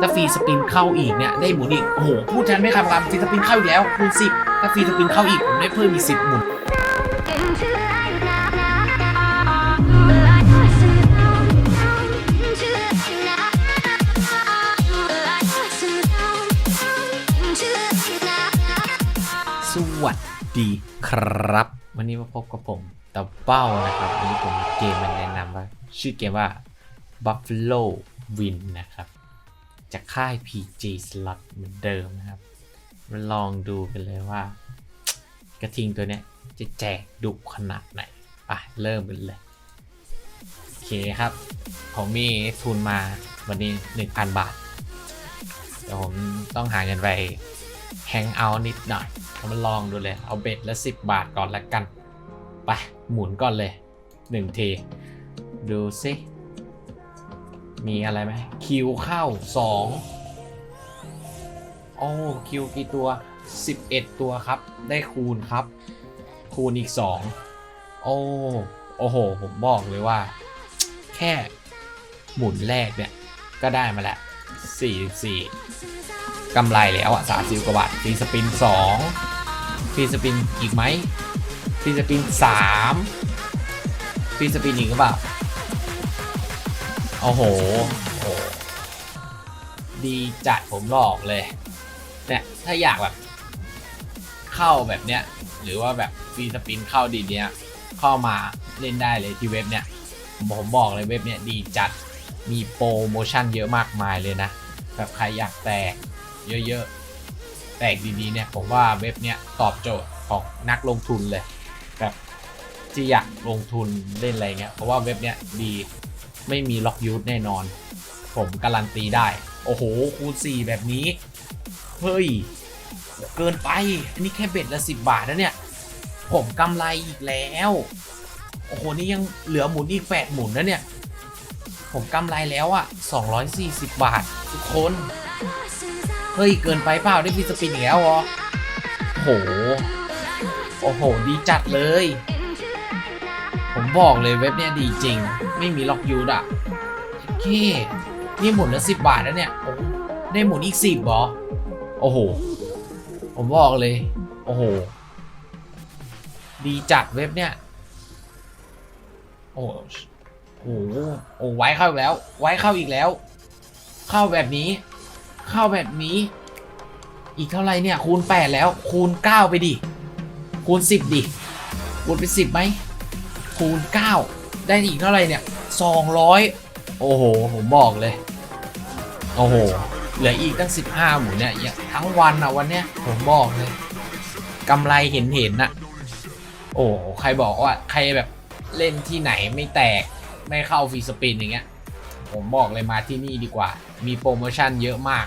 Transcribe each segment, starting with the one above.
ถ้าฟรีสปินเข้าอีกเนี่ยได้หมุนอีก โอ้โห พูดแทนไม่คำคำฟรีสปินเข้าอีกแล้วคูณสิบถ้าฟรีสปินเข้าอีกผมได้เพิ่มอีกสิบหมุนสวัสดีครับ วันนี้มาพบกับผมตะเป้านะครับ วันนี้ผมเกมมาแนะนำว่า ชื่อเกมว่า Buffalo Win นะครับ จากค่าย PG Slot เหมือนเดิมนะครับ มาลองดูกันเลยว่า กระทิงตัวเนี้ยจะแจกดุขนาดไหนไปเริ่มกันเลย โอเคครับ ผมมีทุนมาวันนี้ 1,000 บาทเดี๋ยวผมต้องหาเงินไปแฮงเอาท์นิดหน่อยเรามาลองดูเลย เอาเบ็ดละ 10 บาทก่อนละกัน ไป หมุนก่อนเลย 1 ที ดูซิ มีอะไรไหมคิวเข้า2โอ้คิวกี่ตัว 11 ตัวครับ ได้คูณครับ คูณอีก 2 โอ้โอ้โห ผมบอกเลยว่า แค่หมุนแรกเนี่ย ก็ได้มาแล้ว44กำไรแล้วอะสามสิบกว่าบาทฟรีสปินสองฟรีสปินอีกไหมฟรีสปินสามฟรีสปินอีกหรือเปล่า โอ้โหโห ดีจัดผมบอกเลย เนี่ย ถ้าอยากแบบ เข้าแบบเนี้ย หรือว่าแบบฟรีสปินเข้าดีเนี้ย เข้ามาเล่นได้เลยที่เว็บเนี้ยผมบอกเลยเว็บเนี้ยดีจัด มีโปรโมชั่นเยอะมากมายเลยนะ แบบใครอยากแตกเยอะๆ แตกดีๆเนี่ย ผมว่าเว็บเนี้ยตอบโจทย์ของนักลงทุนเลย แบบที่อยากลงทุนเล่นอะไรเงี้ย เพราะว่าเว็บเนี้ยดี ไม่มีล็อกยูทแน่นอน ผมการันตีได้ โอ้โห คูณ 4 แบบนี้ เฮ้ย เกินไป อันนี้แค่เบ็ดละ 10 บาทนะเนี่ย ผมกำไรอีกแล้ว โอ้โห นี่ยังเหลือหมุนอีก8หมุนนะเนี่ย ผมกำไรแล้วอะ240 บาท ทุกคน เฮ้ย เกินไปเปล่าได้ฟรีสปินอีกแล้วเหรอโห โอ้โห ดีจัดเลย ผมบอกเลยเว็บเนี้ยดีจริง ไม่มีล็อกยูดอะโอเคนี่หมุนละสิบบาทแล้วเนี่ยโอ้ได้หมุนอีกสิบเหรอ โอ้โห ผมบอกเลย โอ้โห ดีจัดเว็บเนี้ยโอ้โหโอ้โหไว้เข้าอีกแล้ว ไว้เข้าอีกแล้ว เข้าแบบนี้ เข้าแบบนี้ อีกเท่าไหรเนี่ย คูณ8แล้ว คูณ9ไปดิ คูณ10ดิ คูณเป็น10ไหม คูณ 9 ได้อีกเท่าไหรเนี่ย 200 โอ้โห ผมบอกเลย โอ้โห เหลืออีกตั้ง 15 หมุนเนี่ยยทั้งวันอะวันเนี้ยผมบอกเลยกำไรเห็นเห็นนะโอ้ใครบอกว่าใครแบบเล่นที่ไหนไม่แตกไม่เข้าฟรีสปินอย่างเงี้ย ผมบอกเลยมาที่นี่ดีกว่า มีโปรโมชั่นเยอะมาก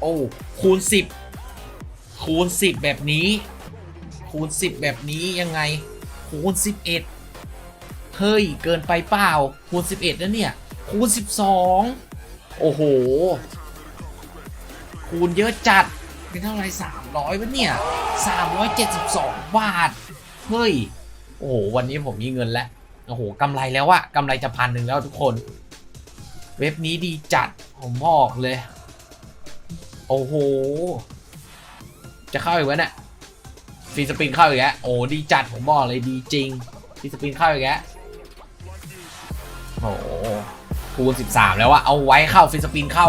โอ้คูณ 10 คูณ 10 แบบนี้ คูณ 10 แบบนี้ยังไง คูณ 11 เฮ้ย เกินไปเปล่า คูณ 11นะเนี่ย คูณ 12 โอ้โห คูณเยอะจัด เป็นเท่าไร300วะเนี่ย 372 บาท เฮ้ย โอ้โห วันนี้ผมมีเงินแล้ว โอ้โหกำไรแล้วอะกำไรจะพันหนึ่งแล้วทุกคน เว็บนี้ดีจัด ผมบอกเลย โอ้โห จะเข้าอีกวะเนี่ยฟีสปินเข้าอีกแล้วโอ้ดีจัดผมบอกเลยดีจริงฟีสปินเข้าอีกแล้ว คูณ 13 แล้วอะเอาไว้เข้าฟรีสปินเข้า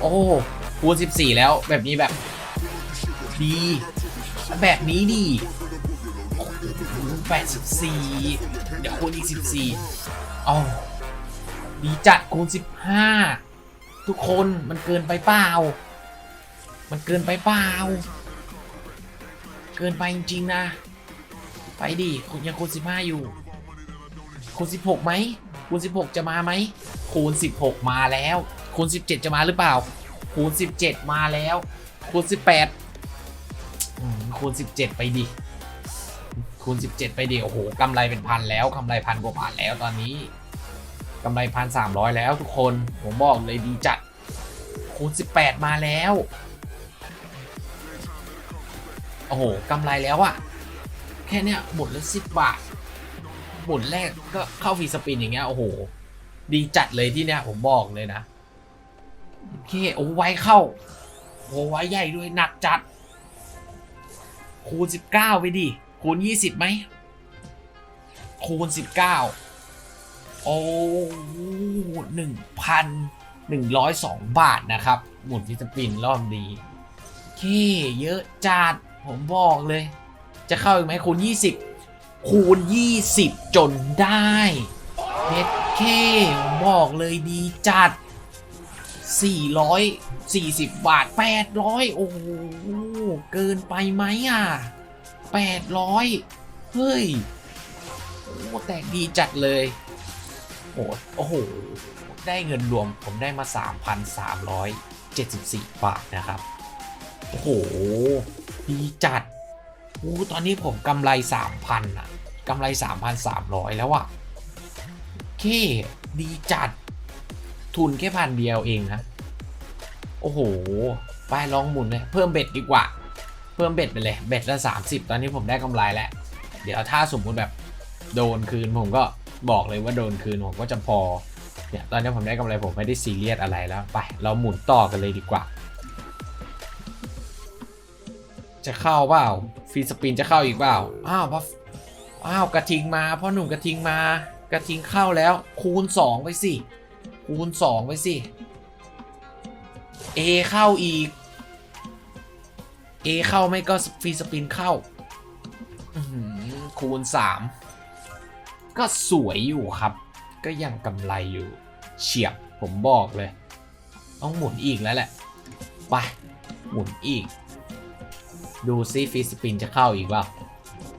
โอ้คูณ 14 แล้วแบบนี้แบบดีแบบนี้ดี84 เดี๋ยวคูณอีก 14เอาดีจัดคูณ 15 ทุกคนมันเกินไปเปล่า มันเกินไปเปล่า เกินไปจริงๆนะ ไปดิคุณยังคูณ15 อยู่คูณ16ไหม คูณ 16 จะมาไหมคูณ 16 มาแล้ว คูณ 17 จะมาหรือเปล่า คูณ 17 มาแล้ว คูณ 18คูณ 17 ไปดิคูณ 17 ไปดิโอ้โหกำไรเป็นพันแล้วกำไรพันกว่าบาทแล้วตอนนี้กำไรพันสามร้อยแล้วทุกคนผมบอกเลยดีจัด คูณ 18 มาแล้วโอ้โหกำไรแล้วอะแค่เนี้ยหมดละสิบบาท หมุนแรกก็เข้าฟรีสปินอย่างเงี้ยโอ้โห ดีจัดเลยที่เนี้ยผมบอกเลยนะ โอเคโอ้ไวเข้า โอ้ไวใหญ่ด้วยหนักจัด คูณ 19 ไปดิ คูณ 20ไหม คูณ 19 โอ้หนึ่งพันหนึ่งร้อยสองบาทนะครับ หมุนฟิสปินรอบดีเคเยอะจัดผมบอกเลย จะเข้าอีกไหมคูณ 20 คูณ 20 จนได้เน็ตเคผมบอกเลยดีจัด 440 บาท 800 โอ้โห เกินไปไหมอะ 800 เฮ้ย โอ้แตกดีจัดเลย โอ้โห ได้เงินรวมผมได้มา 3,374 บาทนะครับ โอ้โห ดีจัด อ้ตอนนี้ผมกำไร 3,000อะกำไร 3,300 แล้วอะเคดีจัด ทุนแค่พันเดียวเองนะ โอ้โห ไปลองหมุนเลย เพิ่มเบ็ดดีกว่า เพิ่มเบ็ดไปเลย เบ็ดละ 30 ตอนนี้ผมได้กำไรแล้ว เดี๋ยวถ้าสมมุติแบบโดนคืนผมก็บอกเลยว่าโดนคืนผมก็จะพอ เนี่ยตอนนี้ผมได้กำไรผมไม่ได้ซีเรียสอะไรแล้ว ไป เราหมุนต่อกันเลยดีกว่า จะเข้าเปล่าฟรีสปินจะเข้าอีกเปล่า อ้าวพราะอ้าวกระทิงมาพ่อหนุ่มกระทิงมา กระทิงเข้าแล้ว คูณ 2 ไปสิ คูณ 2 ไปสิ A เข้าอีก A เข้าไม่ก็ฟรีสปินเข้า คูณ 3 ก็สวยอยู่ครับ ก็ยังกำไรอยู่เฉียบผมบอกเลย ต้องหมุนอีกแล้วแหละ ไป หมุนอีก ดูซิฟีสปินจะเข้าอีกเปล่า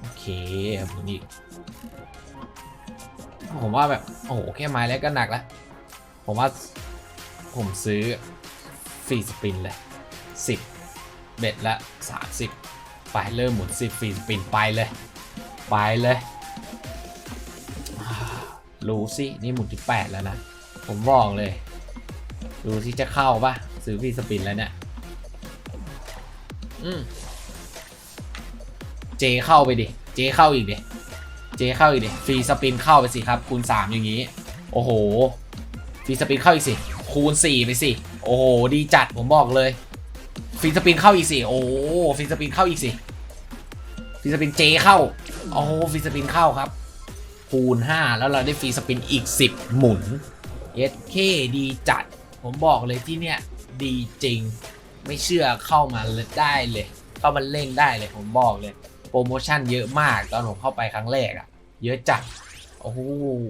โอเคหมุนอีกผมว่าแบบ โอ้โห แค่ไม้แล้วก็หนักแล้ว ผมว่าผมซื้อฟรีสปินเลย10เบ็ดละ30ไปเริ่มหมุน10ฟรีสปินไปเลย ไปเลยรู้สิ นี่หมุนที่8แล้วนะ ผมบอกเลย ดูที่จะเข้าปะซื้อฟรีสปินแล้วเนี่ยอืม เจเข้าไปดิ เจเข้าอีกดิ เจเข้าอีกดิ ฟรีสปินเข้าไปสิครับ คูณ 3 อย่างนี้ โอ้โห ฟรีสปินเข้าอีกสิ คูณ 4 ไปสิ โอ้โห ดีจัดผมบอกเลย ฟรีสปินเข้าอีกสิ โอ้โหฟรีสปินเข้าอีกสิ ฟรีสปินเจเข้า โอ้โห ฟรีสปินเข้าครับ คูณ 5 แล้วเราได้ฟรีสปินอีก 10 หมุนเอสเคดีจัด ผมบอกเลยที่เนี่ยดีจริง ไม่เชื่อเข้ามาได้เลย เข้ามาเล่งได้เลยผมบอกเลย ปรโมชั่นเยอะมากตอนผมเข้าไปครั้งแรกอะ่ะเยอะจัด โอ้โห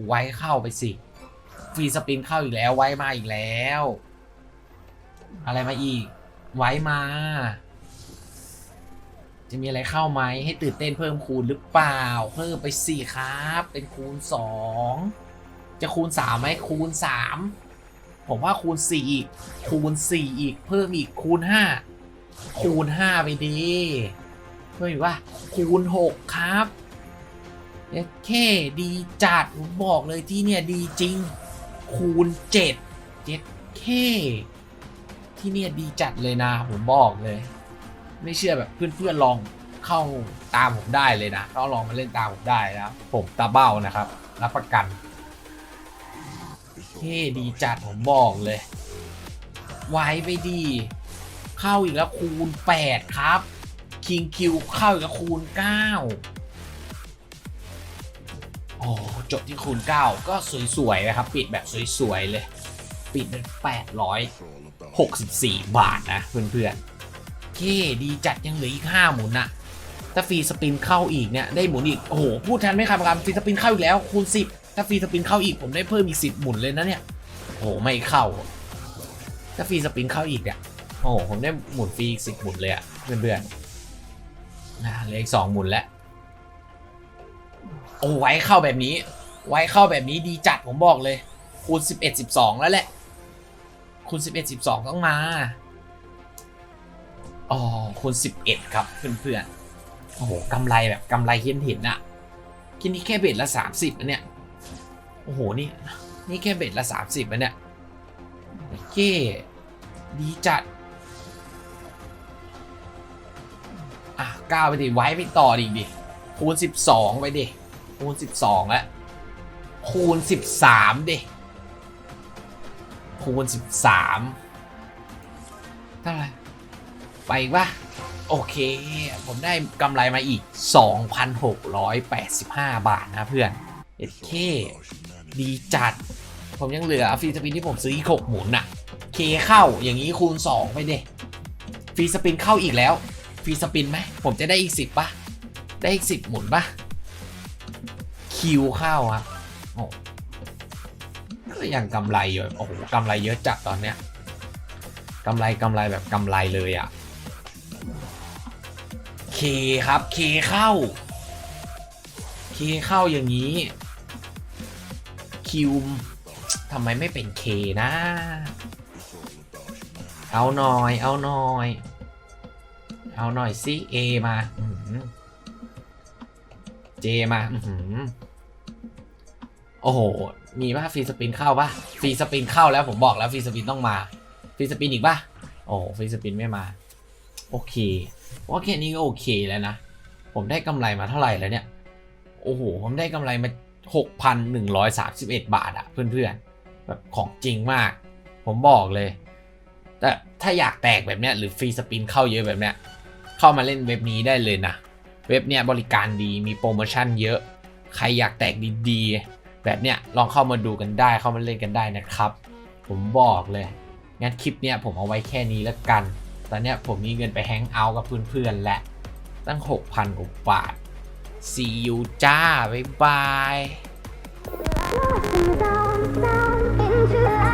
ไว้เข้าไปสิ ฟรีสปินเข้าอีกแล้ว ไว้มาอีกแล้ว อะไรมาอีก ไว้มา จะมีอะไรเข้าไหม ให้ตื่นเต้นเพิ่มคูณหรือเปล่า เพิ่มไปสี่ครับ เป็นคูณสอง จะคูณสามไหม คูณสาม ผมว่าคูณสี่อีก คูณสี่อีก เพิ่มอีก คูณห้า คูณห้าไปดี เพิ่มอีกว่าคูณหกครับเอเคดีจัด ผมบอกเลยที่เนี่ยดีจริง คูณเจ็ดเจ็ดเคที่เนี่ยดีจัดเลยนะ ผมบอกเลย ไม่เชื่อแบบเพื่อนๆลองเข้าตามผมได้เลยนะเข้าลองมาเล่นตามผมได้นะผมตาเบ้านะครับ รับประกันเท่ดีจัดผมบอกเลย ไว้ไปดี เข้าอีกแล้วคูณ 8 ครับ คิงคิวเข้ากแล้วคูณ 9 โอ้จบที่คูณ 9 ก็สวยๆนะครับ ปิดแบบสวยๆเลย ปิดเป็น864 บาทนะเพื่อนๆเคดีจัดยังเหลืออีก 5 หมุนนะถ้าฟรีสปินเข้าอีกเนี่ยได้หมุนอีก โอ้โห พูดทันไหมครับครับฟรีสปินเข้าอีกแล้วคูณ 10 ถ้าฟรีสปินเข้าอีกผมได้เพิ่มอีก 10 หมุนเลยนะเนี่ย โอ้โหไม่เข้า ถ้าฟรีสปินเข้าอีกเนี่ยโอ้โหผมได้หมุนฟรีอีก 10 หมุนเลยอะเพื่อนๆ นะเหลืออีก2หมุนแล้วโอ้ไว้เข้าแบบนี้ ไว้เข้าแบบนี้ดีจัดผมบอกเลย คูณ11 12แล้วแหละคูณ11 12ต้องมาอ๋อคูณ11ครับเพื่อนๆโอ้โหกำไรแบบกำไรเห็นเห็นๆอะคิดนี่แค่เบ็ดละ30นะเนี่ยโอ้โหนี่นี่แค่เบ็ดละ30นะเนี่ยโอเคดีจัด อะก้าวไปดิไว้ไปต่อดิดิคูณ 12 ไปดิคูณ 12แล้วคูณ 13ดิคูณ 13เท่าไหร่ไปอีกปะโอเค ผมได้กำไรมาอีก 2,685 บาทนะเพื่อนเอ็ดเคดีจัด ผมยังเหลือฟรีสปินที่ผมซื้ออีกหกหมุนอะเคเข้าอย่างนี้คูณ 2 ไปเด้ฟรีสปินเข้าอีกแล้ว ฟรีสปินไหมผมจะได้อีก10ปะได้อีก10หมุนปะคิวเข้าครับโอ้ก็ยังกำไรอยู่โอ้โหกำไรเยอะจัดตอนเนี้ยกำไรกำไรแบบกำไรเลยอะเคครับเคเข้าเคเข้าอย่างนี้คิวทำไมไม่เป็นเคนะ เอาหน่อย เอาหน่อย เอาหน่อยสิเอมาอื้อหือเจมาอือหือโอ้โห มีป่ะฟรีสปินเข้าป่ะฟรีสปินเข้าแล้วผมบอกแล้วฟรีสปินต้องมาฟรีสปินอีกป่ะ โอ้ฟรีสปินไม่มา โอเคว่าแค่นี้ก็โอเคแล้วนะ ผมได้กำไรมาเท่าไหร่แล้วเนี่ย โอ้โห ผมได้กำไรมา 6,131 บาทอะเพื่อนๆ แบบของจริงมาก ผมบอกเลย แต่ถ้าอยากแตกแบบเนี้ยหรือฟรีสปินเข้าเยอะแบบเนี้ย เข้ามาเล่นเว็บนี้ได้เลยนะ เว็บเนี้ยบริการดีมีโปรโมชั่นเยอะ ใครอยากแตกดีๆ แบบเนี้ยลองเข้ามาดูกันได้เข้ามาเล่นกันได้นะครับ ผมบอกเลยงั้นคลิปเนี้ยผมเอาไว้แค่นี้แล้วกัน ตอนเนี้ยผมมีเงินไปแฮงเอาท์กับเพื่อนๆและตั้ง 6,000กว่าบาท see you จ้า บ๊ายบาย Lost and down, down into the